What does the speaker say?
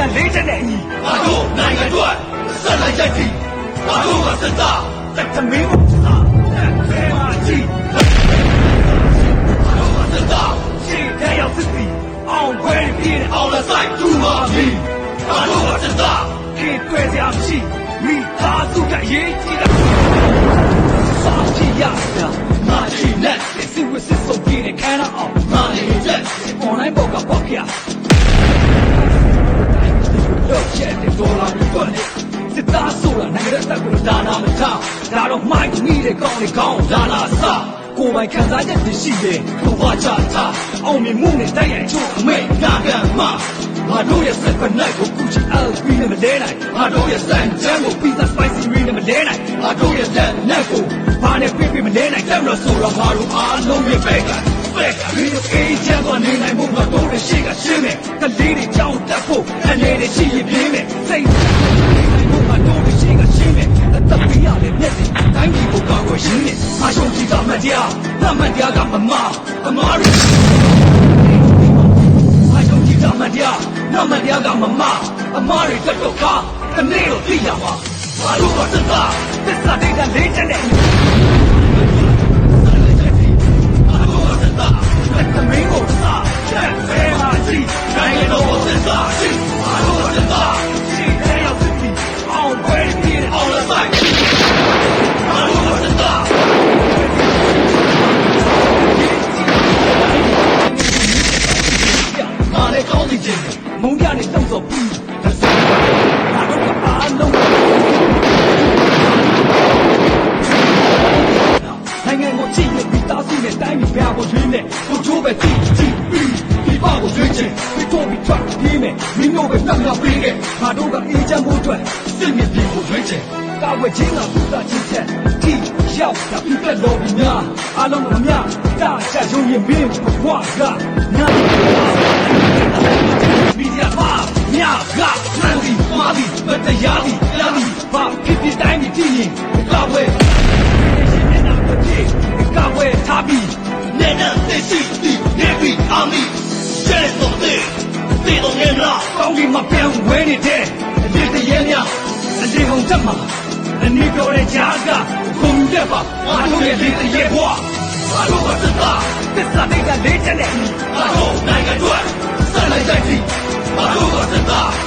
ခံ၄ချက်နဲ့အညီငါတို့နိုင်ငံအတွက်ဆက်လက်ရည်တည်ငါတို့ကစံသားတက္ကမင်းကိုစံသားတက်ခဲမှာကြည့်ငါတို့ကစံသားရှင်းတဲ့ရောက်စစ်ပြီးအောင်ခွဲပြင်းအောင်လက်ဆိုင်သူပါပြီငါတို့ကစံသားခေတွေ့ရမရှိမိသားစုကအရေးကြီး တော့ချက်တဲ့ဒေါ်လာပြီးတော့လေစစ်သားဆိုတာနိုင်ငံရဲ့တပ်ကိုဒါနာမထောင်ဒါတော့မိုက်မိတဲ့ကောင်းလေးကောင်းဒါနာစကိုယ်ပိုင်ခံစားချက်တွေရှိတယ်ဘဝချတာအောင်မြင်မှုနဲ့တိုက်ရိုက်ချိုးအမေနာခံမှာငါတို့ရဲ့စက်ပနိုင်ကိုကူချီ LP နဲ့မလဲနိုင်ငါတို့ရဲ့စံချမ်းကို pizza spicy ရင်းနဲ့မလဲနိုင်ငါတို့ရဲ့လက်နက်ကိုဘာနဲ့ပြပြမလဲနိုင်တယ်လို့ဆိုတော့ငါတို့အားလုံးရဲ့ဘက်ကဘက်ကမင်းတို့အေးချမ်းသွားနေနိုင်ဖို့ငါတို့ရဲ့ရှေ့ကရှင်းမယ်ကလေး ရတဲ့မျက်စိတိုင်းပြည်ကိုကောင်းကိုရင်းနဲ့အရှုံးကြီးကမတရားတမန်တရားကမမအမားတွေအယုံကြည်တာမတရားနမတရားကမမအမားတွေတက်တော့ခါတနေ့တော့သိရမှာဘာလို့ကသစ္စာသစ္စာတွေကလေးချက်နဲ့ င်းစီခြင်းမုံပြနဲ့တောက်စော်ပြီးတစ်စက်ငါတို့ကအားလုံးနိုင်ငံကိုကြည့်ရပြီးသားစုနဲ့တိုင်းပြည်ပြဖို့ရွေးနဲ့ကိုချိုးပဲကြည့်ကြည့်ပြီးဒီပါကိုရွေးချင်ပြီးတော့ပြီးထွက်ပြေးမယ်မင်းတို့ပဲတောက်ရပေးခဲ့ငါတို့ကအေးချမ်းဖို့အတွက်စစ်မြေပြင်ကိုရွေးချင်ကာဝယ်ခြင်းကသုဒချင်းချက်ဒီရောက်တာပြတ်လို့ပြီးများအားလုံးကများတာချရုံရင်မင်းဘွားက မတရားဒီလာဒီဘာဖြစ်ဖြစ်တိုင်းဒီတည်ရင်ကဝဲရှင်မျက်နှာတစ်ပြေကဝဲထားပြီးနေနဲ့သိရှိဒီနေပြီးအာမီကျဲတော့တဲ့ဒီတော့ငယ်လားကောင်းကင်မှာပြန်ဝဲနေတဲ့ဒီတရေများအဒီဟုန်တက်မှာအနီးပြောတဲ့ကြားကခုံတက်ပါငါတို့ရဲ့ဒီတရေဘွားငါတို့ကသစ္စာသစ္စာတွေကလေးချက်နဲ့ငါတို့နိုင်ငံအတွက်ဆက်လိုက်ကြည့်ငါတို့ကသစ္စာသမင်းကိုစား